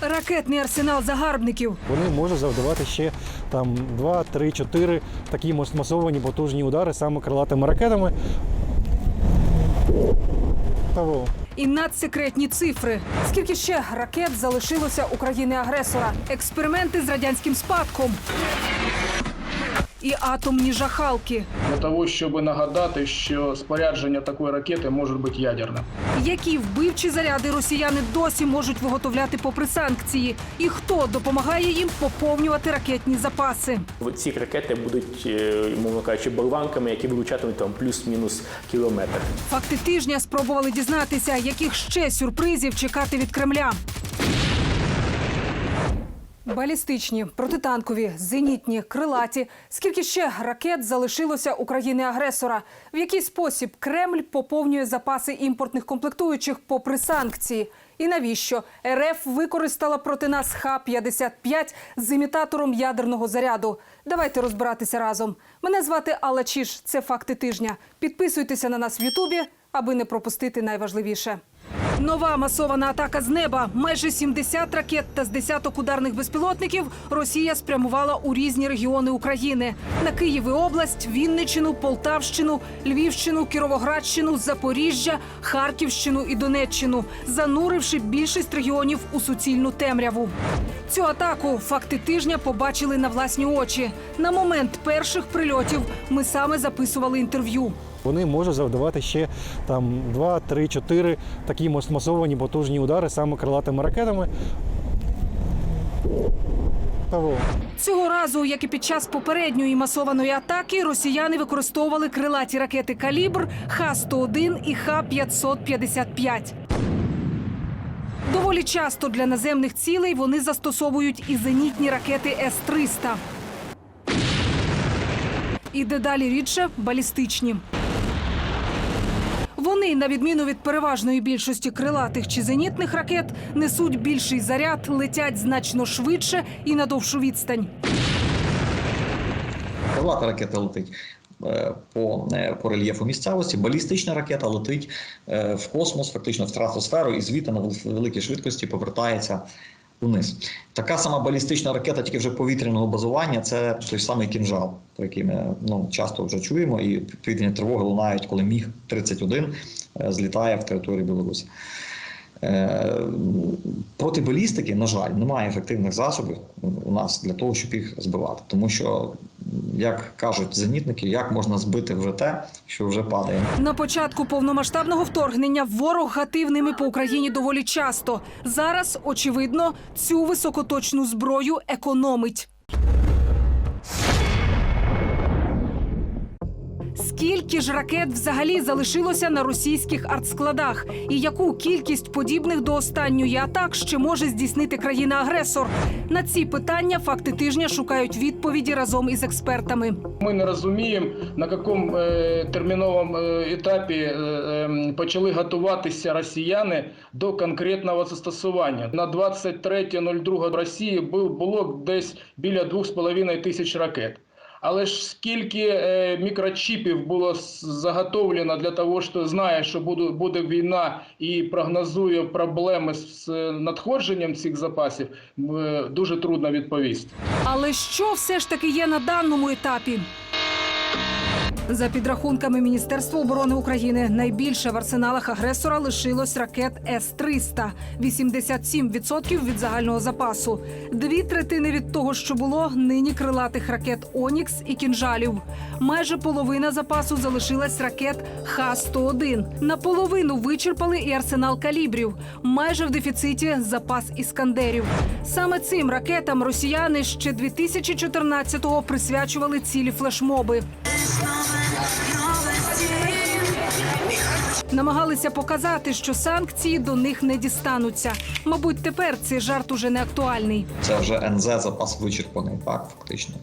Ракетний арсенал загарбників. Вони можуть завдавати ще там 2, 3, 4 такі мас- масовані потужні удари саме крилатими ракетами. Того. І надсекретні цифри. Скільки ще ракет залишилося у країни-агресора? Експерименти з радянським спадком. І атомні жахалки. для того, щоб нагадати, що спорядження такої ракети може бути ядерним. Які вбивчі заряди росіяни досі можуть виготовляти попри санкції? І хто допомагає їм поповнювати ракетні запаси? Ці ракети будуть, е, мовно кажучи, болванками, які вилучатимуть там плюс-мінус кілометр. Факти тижня спробували дізнатися, яких ще сюрпризів чекати від Кремля. Балістичні, протитанкові, зенітні, крилаті. Скільки ще ракет залишилося у країни-агресора? В який спосіб Кремль поповнює запаси імпортних комплектуючих попри санкції? І навіщо РФ використала проти нас Х-55 з імітатором ядерного заряду? Давайте розбиратися разом. Мене звати Алла Чіш. Це факти тижня. Підписуйтеся на нас в Ютубі, аби не пропустити найважливіше. Нова масована атака з неба. Майже 70 ракет та з десяток ударних безпілотників Росія спрямувала у різні регіони України на Київ і область, Вінничину, Полтавщину, Львівщину, Кіровоградщину, Запоріжжя, Харківщину і Донеччину, зануривши більшість регіонів у суцільну темряву. Цю атаку факти тижня побачили на власні очі. На момент перших прильотів ми саме записували інтерв'ю. Вони можуть завдавати ще там 2, 3, 4 такі мас- масовані потужні удари саме крилатими ракетами. Цього разу, як і під час попередньої масованої атаки, росіяни використовували крилаті ракети Калібр, Х-101 і Х-555. Доволі часто для наземних цілей вони застосовують і зенітні ракети С-300. І дедалі рідше балістичні. Вони, на відміну від переважної більшості крилатих чи зенітних ракет, несуть більший заряд, летять значно швидше і на довшу відстань. Крилата ракета летить е, по, е, по рельєфу місцевості, балістична ракета летить е, в космос, фактично в стратосферу, і звідти на великій швидкості повертається униз. Така сама балістична ракета, тільки вже повітряного базування, це той самий кінжал, про який ми ну, часто вже чуємо, і повітряні тривоги лунають, коли міг 31 е, злітає в територію Білорусі. Е, Проти балістики, на жаль, немає ефективних засобів у нас для того, щоб їх збивати. Тому що, як кажуть зенітники, як можна збити вже те, що вже падає. На початку повномасштабного вторгнення ворог гатив ними по Україні доволі часто. Зараз, очевидно, цю високоточну зброю економить. Скільки ж ракет взагалі залишилося на російських артскладах? І яку кількість подібних до останньої атак ще може здійснити країна-агресор? На ці питання факти тижня шукають відповіді разом із експертами. Ми не розуміємо, на якому е, терміновому е, етапі е, е, почали готуватися росіяни до конкретного застосування. На 23.02 в Росії бу- було десь біля 2,5 тисяч ракет. Але ж скільки е, мікрочіпів було заготовлено для того, що знає, що буде, війна і прогнозує проблеми з надходженням цих запасів, е, дуже трудно відповісти. Але що все ж таки є на даному етапі? За підрахунками Міністерства оборони України, найбільше в арсеналах агресора лишилось ракет С-300 – 87% від загального запасу. Дві третини від того, що було, нині крилатих ракет Онікс і кінжалів. Майже половина запасу залишилась ракет Х-101. Наполовину вичерпали і арсенал калібрів. Майже в дефіциті запас іскандерів. Саме цим ракетам росіяни ще 2014-го присвячували цілі флешмоби. Намагалися показати, що санкції до них не дістануться. Мабуть, тепер цей жарт уже не актуальний. Це вже НЗ запас вичерпаний, так фактично.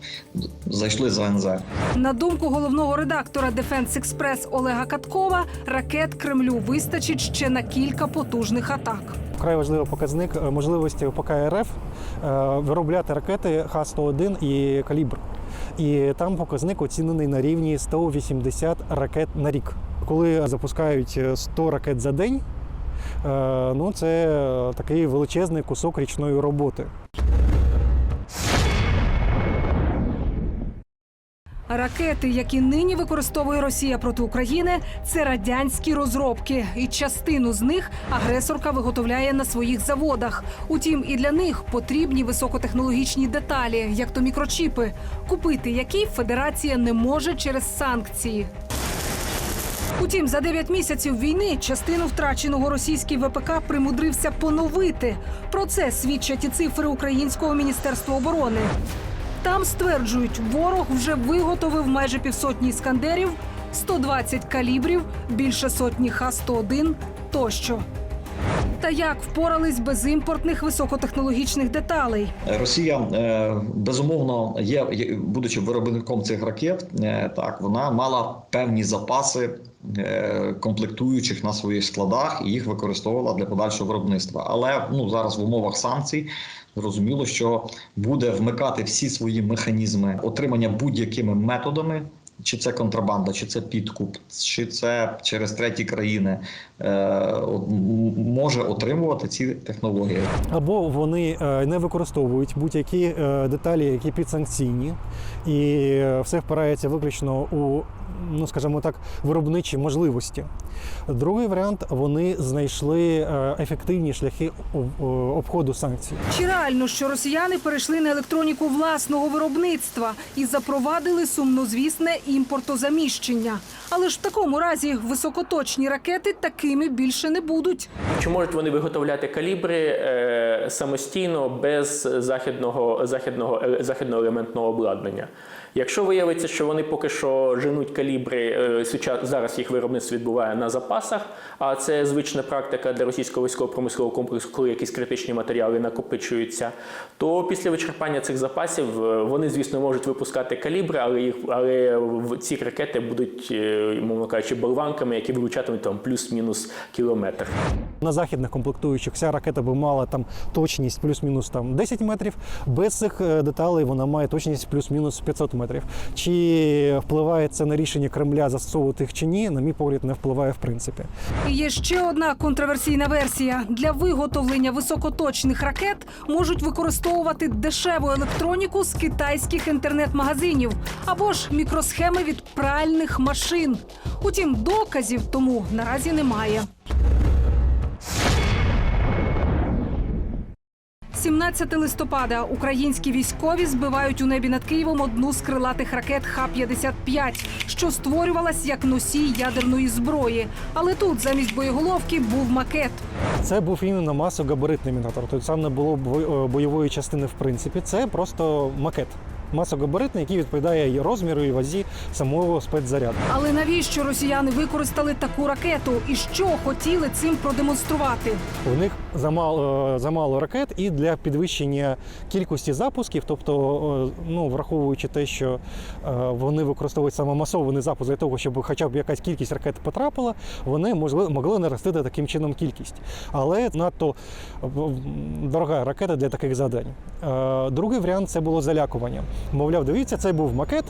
Зайшли за НЗ. На думку головного редактора Defense Express Олега Каткова, ракет Кремлю вистачить ще на кілька потужних атак. Вкрай важливий показник е, можливості ОПК РФ е, виробляти ракети Х-101 і калібр. І там показник оцінений на рівні 180 ракет на рік. Коли запускають е, 100 ракет за день, е, ну це е, такий величезний кусок річної роботи. Ракети, які нині використовує Росія проти України, це радянські розробки, і частину з них агресорка виготовляє на своїх заводах. Утім, і для них потрібні високотехнологічні деталі, як то мікрочіпи, купити які федерація не може через санкції. Утім, за 9 місяців війни частину втраченого російський ВПК примудрився поновити. Про це свідчать і цифри українського міністерства оборони. Там стверджують, ворог вже виготовив майже півсотні іскандерів, 120 калібрів, більше сотні Х-101 тощо. Та як впорались без імпортних високотехнологічних деталей? Росія е, безумовно є, будучи виробником цих ракет, е, так вона мала певні запаси е, комплектуючих на своїх складах і їх використовувала для подальшого виробництва. Але ну зараз в умовах санкцій зрозуміло, що буде вмикати всі свої механізми отримання будь-якими методами. Чи це контрабанда, чи це підкуп, чи це через треті країни е, може отримувати ці технології. Або вони е, не використовують будь-які е, деталі, які підсанкційні, і все впирається виключно у, ну скажімо так, виробничі можливості. Другий варіант вони знайшли е, ефективні шляхи об- обходу санкцій. Чи реально, що росіяни перейшли на електроніку власного виробництва і запровадили сумнозвісне імпортозаміщення? Але ж в такому разі високоточні ракети такими більше не будуть. Чи можуть вони виготовляти калібри е, самостійно без західного, західного, е, західного елементного обладнання? Якщо виявиться, що вони поки що женуть калібри, е, зараз їх виробництво відбуває на запасах, а це звична практика для російського військово-промислового комплексу, коли якісь критичні матеріали накопичуються, то після вичерпання цих запасів е, вони, звісно, можуть випускати калібри, але їх але ці ракети будуть, е, мовно кажучи, болванками, які вилучатимуть там плюс-мінус кілометр. На західних комплектуючих ця ракета би мала там точність плюс-мінус там 10 метрів. Без цих деталей вона має точність плюс-мінус 500 метрів. Чи впливає це на рішення Кремля застосовувати їх чи ні? На мій погляд, не впливає в принципі. Є ще одна контроверсійна версія: для виготовлення високоточних ракет можуть використовувати дешеву електроніку з китайських інтернет-магазинів або ж мікросхеми від пральних машин. Утім, доказів тому наразі немає. 17 листопада українські військові збивають у небі над Києвом одну з крилатих ракет Х-55, що створювалась як носій ядерної зброї. Але тут замість боєголовки був макет. Це був іменно масогабаритний мінатор. Тобто сам не було е, бойової частини в принципі. Це просто макет. Масогабаритний, який відповідає і розміру і вазі самого спецзаряду. Але навіщо росіяни використали таку ракету і що хотіли цим продемонструвати? У них замало, е, замало ракет і для підвищення кількості запусків, тобто, е, ну враховуючи те, що е, вони використовують саме масований запуск для того, щоб хоча б якась кількість ракет потрапила, вони можли могли наростити таким чином кількість. Але надто дорога ракета для таких завдань. Е, Другий варіант це було залякування. Мовляв, дивіться, це був макет,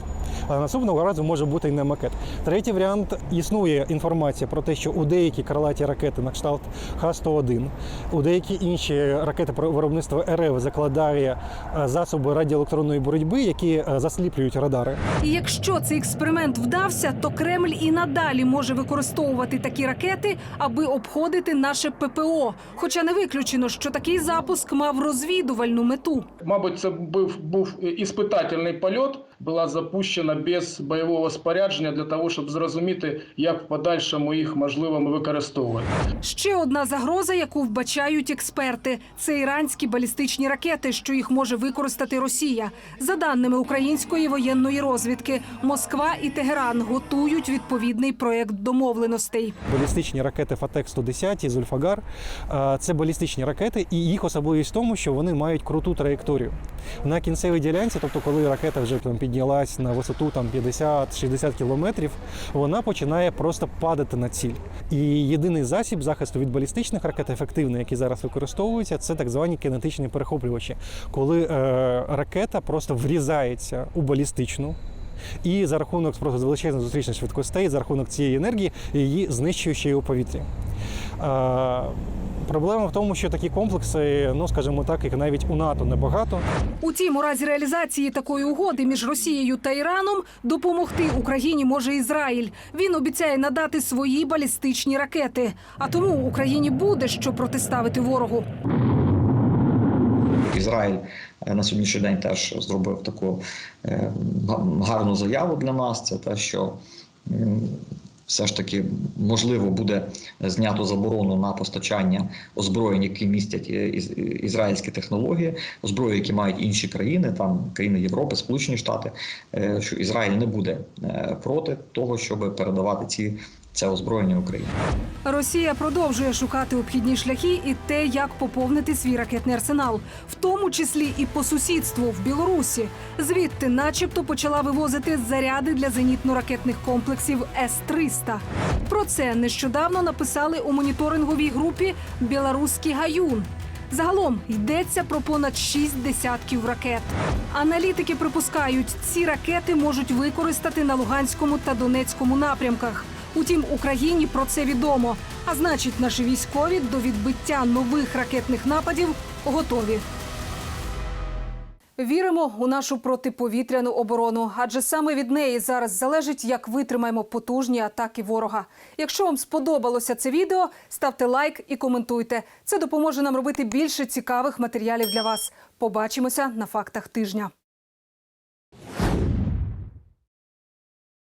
а наступного разу може бути і не макет. Третій варіант існує інформація про те, що у деякі крилаті ракети на кшталт Х-101, у деякі інші ракети про- виробництва РФ закладає е, засоби радіоелектронної боротьби, які е, засліплюють радари. І якщо цей експеримент вдався, то Кремль і надалі може використовувати такі ракети, аби обходити наше ППО. Хоча не виключено, що такий запуск мав розвідувальну мету. Мабуть, це був був іспитательний польот. Була запущена без бойового спорядження для того, щоб зрозуміти, як в подальшому їх можливо використовувати. Ще одна загроза, яку вбачають експерти, це іранські балістичні ракети, що їх може використати Росія. За даними української воєнної розвідки, Москва і Тегеран готують відповідний проект домовленостей. Балістичні ракети Фатек 110 і Зульфагар е, це балістичні ракети, і їх особливість в тому, що вони мають круту траєкторію. На кінцевій ділянці, тобто коли ракета вже там піднялась на висоту там 50-60 кілометрів, вона починає просто падати на ціль. І єдиний засіб захисту від балістичних ракет, ефективний, який зараз використовується, це так звані кинетичні перехоплювачі, коли е, ракета просто врізається у балістичну. І за рахунок просто величезних зустрічних швидкостей, за рахунок цієї енергії її знищує ще й у повітрі. Проблема в тому, що такі комплекси, ну скажімо так, як навіть у НАТО небагато. Утім, у разі реалізації такої угоди між Росією та Іраном допомогти Україні може Ізраїль. Він обіцяє надати свої балістичні ракети. А тому Україні буде що протиставити ворогу. Ізраїль е, на сьогоднішній день теж зробив таку е, гарну заяву для нас. Це те, що все ж таки можливо буде знято заборону на постачання озброєнь, які містять е, із- ізраїльські технології, озброєнь, які мають інші країни, там країни Європи, Сполучені Штати, е, що Ізраїль не буде е, проти того, щоб передавати ці це озброєння Україні. Росія продовжує шукати обхідні шляхи і те, як поповнити свій ракетний арсенал, в тому числі і по сусідству в Білорусі. Звідти, начебто, почала вивозити заряди для зенітно-ракетних комплексів С-300. Про це нещодавно написали у моніторинговій групі Білоруський гаюн. Загалом йдеться про понад шість десятків ракет. Аналітики припускають, ці ракети можуть використати на Луганському та Донецькому напрямках. Утім, Україні про це відомо. А значить, наші військові до відбиття нових ракетних нападів готові. Віримо у нашу протиповітряну оборону, адже саме від неї зараз залежить, як витримаємо потужні атаки ворога. Якщо вам сподобалося це відео, ставте лайк і коментуйте. Це допоможе нам робити більше цікавих матеріалів для вас. Побачимося на фактах тижня.